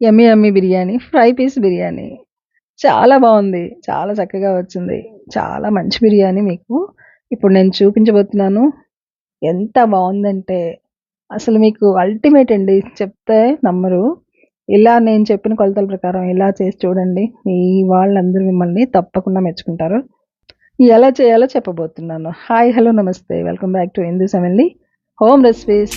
Yummy yummy biryani, fry piece biryani. చాలా బాగుంది చాలా చక్కగా వచ్చింది. చాలా మంచి బిర్యానీ మీకు ఇప్పుడు నేను చూపించబోతున్నాను. ఎంత బాగుందంటే అసలు మీకు అల్టిమేట్ అండి. చెప్తే నమ్మరు. ఇలా నేను చెప్పిన కొలతల ప్రకారం ఇలా చేసి చూడండి. మీ వాళ్ళందరూ మిమ్మల్ని తప్పకుండా మెచ్చుకుంటారు. ఎలా చేయాలో చెప్పబోతున్నాను. Hi! Hello! Namaste! Welcome back to Hindu heavenly home recipes.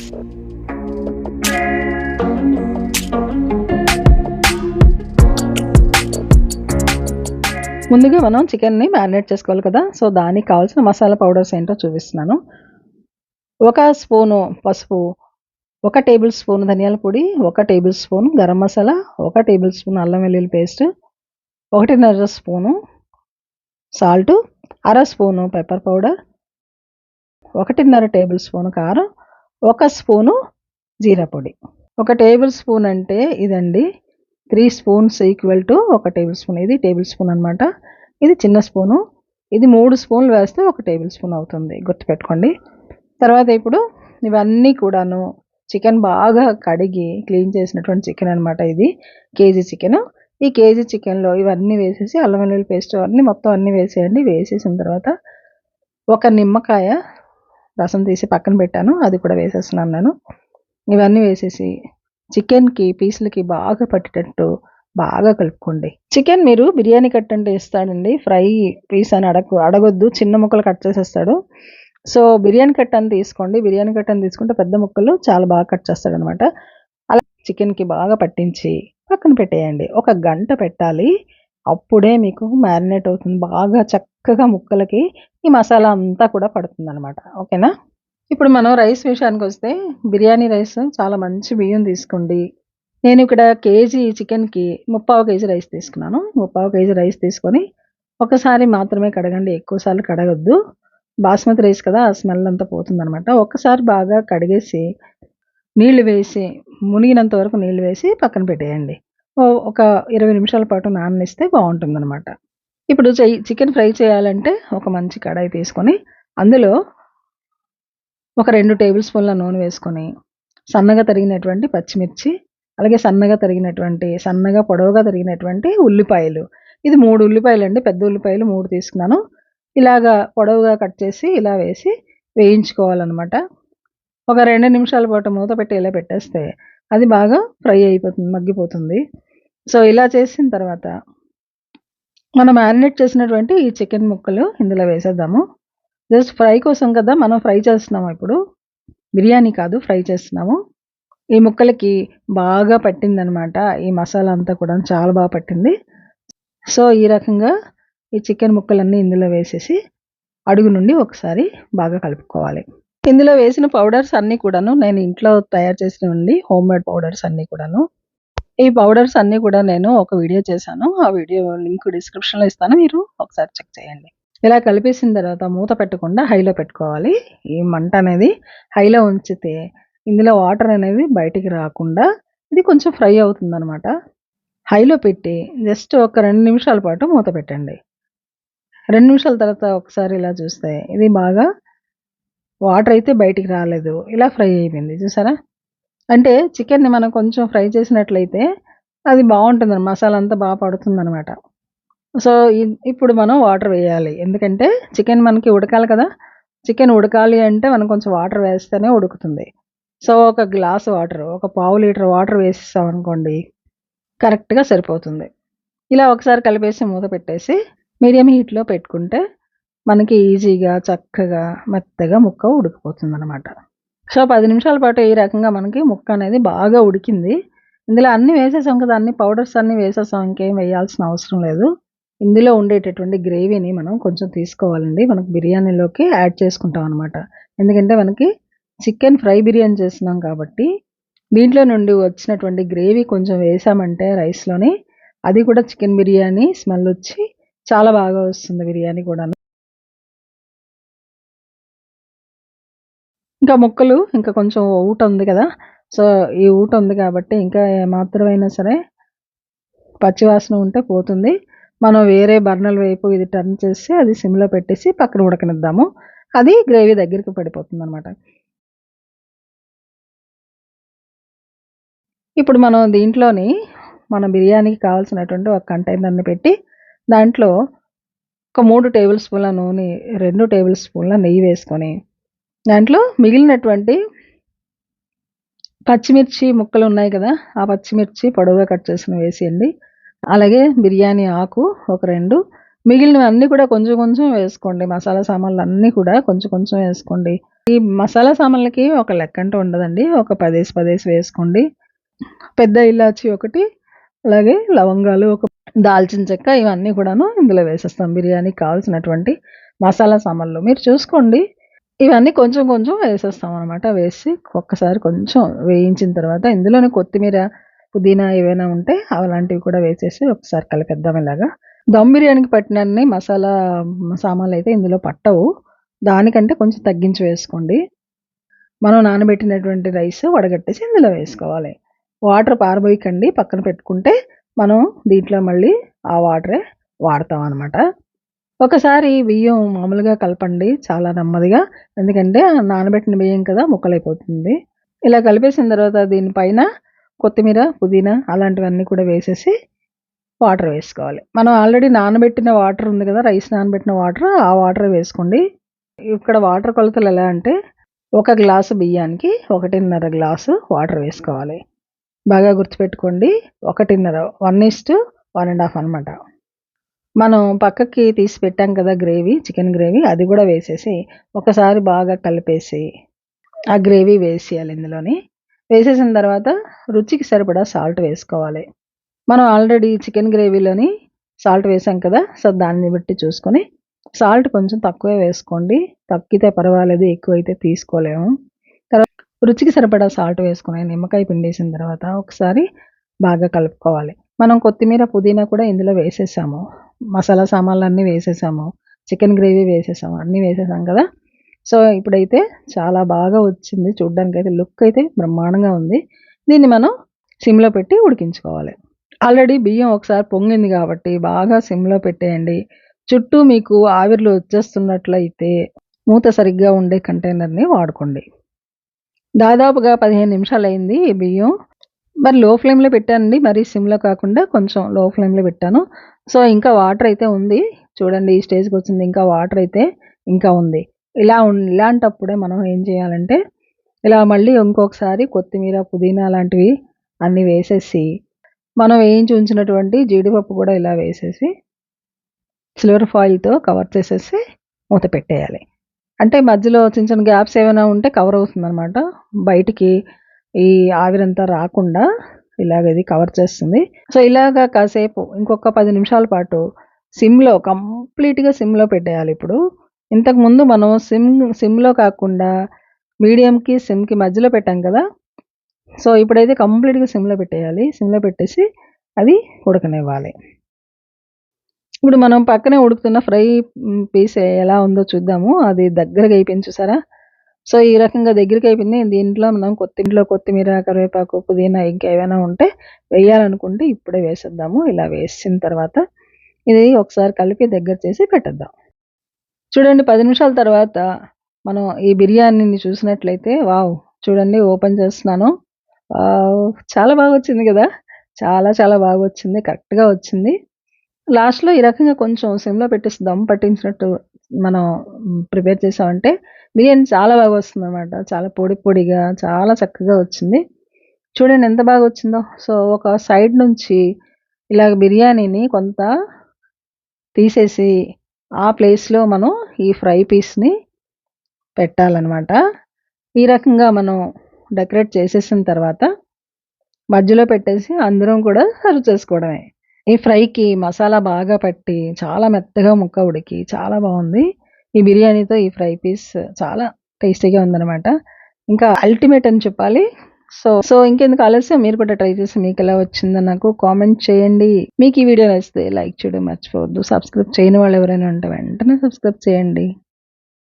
ముందుగా మనం చికెన్‌ని మ్యారినేట్ చేసుకోవాలి కదా! సో, దానికి కావాల్సిన మసాలా పౌడర్స్ ఏంటో చూపిస్తున్నాను. ఒక స్పూను పసుపు, ఒక టేబుల్ స్పూన్ ధనియాల పొడి, ఒక టేబుల్ స్పూన్ గరం మసాలా, ఒక టేబుల్ స్పూన్ అల్లం వెల్లుల్లి పేస్ట్, 1:30 స్పూను సాల్టు, అర spoon pepper powder, 1:30 tablespoon కారం, ఒక స్పూను జీరా పొడి. ఒక టేబుల్ స్పూన్ అంటే ఇదండి. త్రీ స్పూన్స్ ఈక్వల్ టు ఒక టేబుల్ స్పూన్. ఇది టేబుల్ స్పూన్ అనమాట. ఇది చిన్న స్పూను. ఇది మూడు స్పూన్లు వేస్తే ఒక టేబుల్ స్పూన్ అవుతుంది. గుర్తుపెట్టుకోండి. తర్వాత ఇప్పుడు ఇవన్నీ కూడాను చికెన్ బాగా కడిగి క్లీన్ చేసినటువంటి చికెన్ అనమాట ఇది. KG chicken. ఈ కేజీ చికెన్‌లో ఇవన్నీ వేసేసి అల్లం వెల్లుల్లి పేస్ట్ అన్నీ మొత్తం అన్నీ వేసేయండి. వేసేసిన తర్వాత ఒక నిమ్మకాయ రసం తీసి పక్కన పెట్టాను. అది కూడా వేసేస్తున్నాను నేను. ఇవన్నీ వేసేసి చికెన్‌కి పీసులకి బాగా పట్టేటట్టు బాగా కలుపుకోండి. చికెన్ మీరు బిర్యానీ కట్ అంటే ఇస్తాడండి. ఫ్రై పీస్ అని అడగ అడగొద్దు. చిన్న ముక్కలు కట్ చేసేస్తాడు. సో, బిర్యానీ కట్ అని తీసుకోండి. బిర్యానీ కట్ అని తీసుకుంటే పెద్ద ముక్కలు చాలా బాగా కట్ చేస్తాడనమాట. అలా చికెన్‌కి బాగా పట్టించి పక్కన పెట్టేయండి. ఒక గంట పెట్టాలి. అప్పుడే మీకు మ్యారినేట్ అవుతుంది. బాగా చక్కగా ముక్కలకి ఈ మసాలా అంతా కూడా పడుతుందనమాట. ఓకేనా? ఇప్పుడు మనం రైస్ విషయానికి వస్తే బిర్యానీ రైస్ చాలా మంచి బియ్యం తీసుకోండి. నేను ఇక్కడ కేజీ చికెన్‌కి ముప్పావు కేజీ రైస్ తీసుకున్నాను. ముప్పావు కేజీ రైస్ తీసుకొని ఒకసారి మాత్రమే కడగండి. ఎక్కువ సార్లు కడగొద్దు. బాస్మతి రైస్ కదా! ఆ స్మెల్ అంతా పోతుందనమాట. ఒకసారి బాగా కడిగేసి నీళ్ళు వేసి మునిగినంత వరకు నీళ్ళు వేసి పక్కన పెట్టేయండి. ఒక 20 నిమిషాల పాటు నాననిస్తే బావుంటుందనమాట. ఇప్పుడు చికెన్ ఫ్రై చేయాలంటే ఒక మంచి కడాయి తీసుకొని అందులో ఒక రెండు టేబుల్ స్పూన్ల నూనె వేసుకొని సన్నగా తరిగినటువంటి పచ్చిమిర్చి, అలాగే సన్నగా తరిగినటువంటి సన్నగా పొడవుగా తరిగినటువంటి ఉల్లిపాయలు. ఇది మూడు ఉల్లిపాయలు అండి పెద్ద ఉల్లిపాయలు మూడు తీసుకున్నాను. ఇలాగా పొడవుగా కట్ చేసి ఇలా వేసి వేయించుకోవాలన్నమాట ఒక రెండు నిమిషాల పాటు మూత పెట్టి ఇలా పెట్టేస్తే అది బాగా ఫ్రై అయిపోతుంది. మగ్గిపోతుంది. సో, ఇలా చేసిన తర్వాత మనం మ్యారినేట్ చేసినటువంటి ఈ చికెన్ ముక్కలు ఇందులో వేసేద్దాము. జస్ట్ ఫ్రై కోసం కదా! మనం ఫ్రై చేస్తున్నాము ఇప్పుడు. బిర్యానీ కాదు ఫ్రై చేస్తున్నాము. ఈ ముక్కలకి బాగా పట్టిందనమాట. ఈ మసాలా అంతా కూడా చాలా బాగా పట్టింది. సో, ఈ రకంగా ఈ చికెన్ ముక్కలన్నీ ఇందులో వేసేసి అడుగు నుండి ఒకసారి బాగా కలుపుకోవాలి. ఇందులో వేసిన పౌడర్స్ అన్నీ కూడాను నేను ఇంట్లో తయారు చేసినవండి. హోమ్‌మేడ్ పౌడర్స్ అన్నీ కూడాను. ఈ పౌడర్స్ అన్నీ కూడా నేను ఒక వీడియో చేశాను. ఆ వీడియో లింక్ డిస్క్రిప్షన్‌లో ఇస్తాను. మీరు ఒకసారి చెక్ చేయండి. ఇలా కలిపేసిన తర్వాత మూత పెట్టకుండా హైలో పెట్టుకోవాలి. ఈ మంట అనేది హైలో ఉంచితే ఇందులో వాటర్ అనేది బయటికి రాకుండా ఇది కొంచెం ఫ్రై అవుతుందనమాట. హైలో పెట్టి జస్ట్ ఒక రెండు నిమిషాల పాటు మూత పెట్టండి. రెండు నిమిషాల తర్వాత ఒకసారి ఇలా చూస్తే ఇది బాగా వాటర్ అయితే బయటికి రాలేదు. ఇలా ఫ్రై అయిపోయింది. చూసారా? అంటే చికెన్‌ని మనం కొంచెం ఫ్రై చేసినట్లయితే అది బాగుంటుంది మసాలా అంతా బాగా పడుతుంది అనమాట సో, ఇప్పుడు మనం వాటర్ వేయాలి. ఎందుకంటే చికెన్ మనకి ఉడకాలి కదా! చికెన్ ఉడకాలి అంటే మనం కొంచెం వాటర్ వేస్తేనే ఉడుకుతుంది. సో, ఒక గ్లాస్ వాటర్ ఒక పావు లీటర్ వాటర్ వేసేసామనుకోండి కరెక్ట్‌గా సరిపోతుంది. ఇలా ఒకసారి కలిపేసి మూత పెట్టేసి మీడియం హీట్‌లో పెట్టుకుంటే మనకి ఈజీగా చక్కగా మెత్తగా ముక్క ఉడికిపోతుంది అనమాట సో, పది నిమిషాల పాటు ఈ రకంగా మనకి ముక్క అనేది బాగా ఉడికింది. ఇందులో అన్నీ వేసేసాం కదా! అన్ని పౌడర్స్ అన్నీ వేసేసాం. ఇంకేం వేయాల్సిన అవసరం లేదు. ఇందులో ఉండేటటువంటి గ్రేవీని మనం కొంచెం తీసుకోవాలండి. మనకు బిర్యానీలోకి యాడ్ చేసుకుంటాం అనమాట. ఎందుకంటే మనకి చికెన్ ఫ్రై బిర్యానీ చేస్తున్నాం కాబట్టి దీంట్లో నుండి వచ్చినటువంటి గ్రేవీ కొంచెం వేసామంటే రైస్‌లోని అది కూడా చికెన్ బిర్యానీ స్మెల్ వచ్చి చాలా బాగా వస్తుంది బిర్యానీ కూడాను. ఇంకా ముక్కలు ఇంకా కొంచెం ఊట ఉంది కదా! సో, ఈ ఊట ఉంది కాబట్టి ఇంకా ఏమాత్రమైనా సరే పచ్చివాసన ఉంటే పోతుంది. మనం వేరే బర్నర్ వైపు ఇది టర్న్ చేసి అది సిమ్‌లో పెట్టేసి పక్కన ఉడకనిద్దాము. అది గ్రేవీ దగ్గరికి పడిపోతుందనమాట. ఇప్పుడు మనం దీంట్లోని మన బిర్యానీకి కావాల్సినటువంటి ఒక కంటైనర్ని పెట్టి దాంట్లో ఒక మూడు టేబుల్ స్పూన్ల నూనె రెండు టేబుల్ స్పూన్ల నెయ్యి వేసుకొని దాంట్లో మిగిలినటువంటి పచ్చిమిర్చి ముక్కలు ఉన్నాయి కదా ఆ పచ్చిమిర్చి పొడవుగా కట్ చేసుకుని వేసేయండి అలాగే బిర్యానీ ఆకు ఒక రెండు. మిగిలినవి అన్నీ కూడా కొంచెం కొంచెం వేసుకోండి. మసాలా సామాన్లు అన్నీ కూడా కొంచెం కొంచెం వేసుకోండి. ఈ మసాలా సామాన్లకి ఒక లెక్క అంటూ ఉండదండి. ఒక పదేసి పదేసి వేసుకోండి. పెద్ద ఇలాచి ఒకటి అలాగే లవంగాలు ఒక దాల్చిన చెక్క ఇవన్నీ కూడాను ఇందులో వేసేస్తాం. బిర్యానీకి కావాల్సినటువంటి మసాలా సామాన్లు. మీరు చూసుకోండి. ఇవన్నీ కొంచెం కొంచెం వేసేస్తాం అనమాట వేసి ఒక్కసారి కొంచెం వేయించిన తర్వాత ఇందులోనే కొత్తిమీర పుదీనా ఏవైనా ఉంటే అలాంటివి కూడా వేసేసి ఒకసారి కలిపేద్దాం ఇలాగా. దమ్ బిర్యానీకి పట్టినన్ని మసాలా సామాన్లు అయితే ఇందులో పట్టవు. దానికంటే కొంచెం తగ్గించి వేసుకోండి. మనం నానబెట్టినటువంటి రైస్ వడగట్టేసి ఇందులో వేసుకోవాలి. వాటర్ పారబోయకండి. పక్కన పెట్టుకుంటే మనం దీంట్లో మళ్ళీ ఆ వాటరే వాడతాం అనమాట ఒకసారి బియ్యం మామూలుగా కలపండి. చాలా నెమ్మదిగా. ఎందుకంటే నానబెట్టిన బియ్యం కదా ముక్కలైపోతుంది. ఇలా కలిపేసిన తర్వాత దీనిపైన కొత్తిమీర పుదీనా అలాంటివన్నీ కూడా వేసేసి వాటర్ వేసుకోవాలి. మనం ఆల్రెడీ నానబెట్టిన వాటర్ ఉంది కదా రైస్ నానబెట్టిన వాటర్ ఆ వాటర్ వేసుకోండి. ఇక్కడ వాటర్ కొలతలు ఎలా అంటే ఒక గ్లాసు బియ్యానికి ఒకటిన్నర గ్లాసు వాటర్ వేసుకోవాలి. బాగా గుర్తుపెట్టుకోండి ఒకటిన్నర one is one and half అనమాట మనం పక్కకి తీసి పెట్టాం కదా గ్రేవీ చికెన్ గ్రేవీ అది కూడా వేసేసి ఒకసారి బాగా కలిపేసి ఆ గ్రేవీ వేసేయాలి ఇందులోని. వేసేసిన తర్వాత రుచికి సరిపడా సాల్ట్ వేసుకోవాలి. మనం ఆల్రెడీ చికెన్ గ్రేవీలోని సాల్ట్ వేసాం కదా సో దాన్ని బట్టి చూసుకొని సాల్ట్ కొంచెం తక్కువే వేసుకోండి. తక్కితే పర్వాలేదు ఎక్కువైతే తీసుకోలేము. తర్వాత రుచికి సరిపడా సాల్ట్ వేసుకుని నిమ్మకాయ పిండేసిన తర్వాత ఒకసారి బాగా కలుపుకోవాలి. మనం కొత్తిమీర పుదీనా కూడా ఇందులో వేసేసాము. మసాలా సామాన్లు అన్నీ వేసేసాము. Chicken gravy వేసేసాము. అన్నీ వేసేసాం కదా. సో ఇప్పుడైతే చాలా బాగా వచ్చింది. చూడ్డానికి అయితే లుక్ అయితే బ్రహ్మాండంగా ఉంది. దీన్ని మనం సిమ్లో పెట్టి ఉడికించుకోవాలి. ఆల్రెడీ బియ్యం ఒకసారి పొంగింది కాబట్టి బాగా సిమ్లో పెట్టేయండి. చుట్టూ మీకు ఆవిర్లు వచ్చేస్తున్నట్లయితే మూత సరిగ్గా ఉండే కంటైనర్ని వాడుకోండి. దాదాపుగా పదిహేను నిమిషాలు అయింది ఈ బియ్యం. మరి లో ఫ్లేమ్లో పెట్టానండి. మరి సిమ్లో కాకుండా కొంచెం లో ఫ్లేమ్లో పెట్టాను. సో ఇంకా వాటర్ అయితే ఉంది. చూడండి ఈ స్టేజ్కి వచ్చింది. ఇంకా వాటర్ అయితే ఇంకా ఉంది. ఇలా ఇలాంటప్పుడే మనం ఏం చేయాలంటే ఇలా మళ్ళీ ఇంకొకసారి కొత్తిమీర పుదీనా లాంటివి అన్నీ వేసేసి మనం వేయించి ఉంచినటువంటి జీడిపప్పు కూడా ఇలా వేసేసి సిల్వర్ ఫాయిల్తో కవర్ చేసేసి మూత పెట్టేయాలి. అంటే మధ్యలో చిన్న చిన్న గ్యాప్స్ ఏమైనా ఉంటే కవర్ అవుతుంది అనమాట బయటికి ఈ ఆవిరంతా రాకుండా ఇలాగ ఇది కవర్ చేస్తుంది. సో ఇలాగ కాసేపు ఇంకొక పది నిమిషాల పాటు సిమ్లో కంప్లీట్గా సిమ్లో పెట్టేయాలి ఇప్పుడు. ఇంతకుముందు మనం సిమ్ సిమ్లో కాకుండా మీడియంకి సిమ్కి మధ్యలో పెట్టాం కదా. సో ఇప్పుడైతే కంప్లీట్గా సిమ్లో పెట్టేయాలి. సిమ్లో పెట్టేసి అది ఉడకనివ్వాలి. ఇప్పుడు మనం పక్కనే ఉడుకుతున్న ఫ్రై పీస్ ఎలా ఉందో చూద్దాము. అది దగ్గరగా అయిపోయింది చూసారా? సో ఈ రకంగా దగ్గరికి అయిపోయింది. దీంట్లో మనం కొత్తిమీరలో కొత్తిమీర కరివేపాకు పుదీనా ఇంకా ఏమైనా ఉంటే వేయాలనుకుంటే ఇప్పుడే వేసేద్దాము. ఇలా వేసిన తర్వాత ఇది ఒకసారి కలిపి దగ్గర చేసి పెట్టేద్దాం. చూడండి పది నిమిషాల తర్వాత మనం ఈ బిర్యానీని చూసినట్లయితే వావ్ చూడండి ఓపెన్ చేస్తున్నాను చాలా బాగా వచ్చింది కదా చాలా చాలా బాగా వచ్చింది కరెక్ట్గా వచ్చింది లాస్ట్‌లో ఈ రకంగా కొంచెం సిమ్‌లో పెట్టేసి దమ్ పట్టించినట్టు మనం ప్రిపేర్ చేసామంటే బిర్యానీ చాలా బాగా వస్తుందనమాట. చాలా పొడి పొడిగా చాలా చక్కగా వచ్చింది. చూడండి ఎంత బాగా వచ్చిందో. సో, ఒక సైడ్ నుంచి ఇలాగ బిర్యానీని కొంత తీసేసి, ఆ ప్లేస్‌లో మనం ఈ ఫ్రై పీస్‌ని పెట్టాలన్నమాట. ఈ రకంగా మనం డెకరేట్ చేసేసిన తర్వాత మధ్యలో పెట్టేసి అందరం కూడా సర్వ్ చేసుకోవడమే. ఈ ఫ్రైకి మసాలా బాగా పట్టి చాలా మెత్తగా ముక్క ఉడికి చాలా బాగుంది. ఈ బిర్యానీతో ఈ ఫ్రై పీస్ చాలా టేస్టీగా ఉందనమాట ఇంకా అల్టిమేట్ అని చెప్పాలి. సో సో ఇంకెందుకు ఆలస్యం? మీరు కూడా ట్రై చేసి మీకు ఎలా వచ్చిందో నాకు కామెంట్ చేయండి. మీకు ఈ వీడియో నచ్చితే లైక్ చేయడం మర్చిపోవద్దు. సబ్స్క్రైబ్ చేయని వాళ్ళు ఎవరైనా ఉంటే వెంటనే సబ్స్క్రైబ్ చేయండి.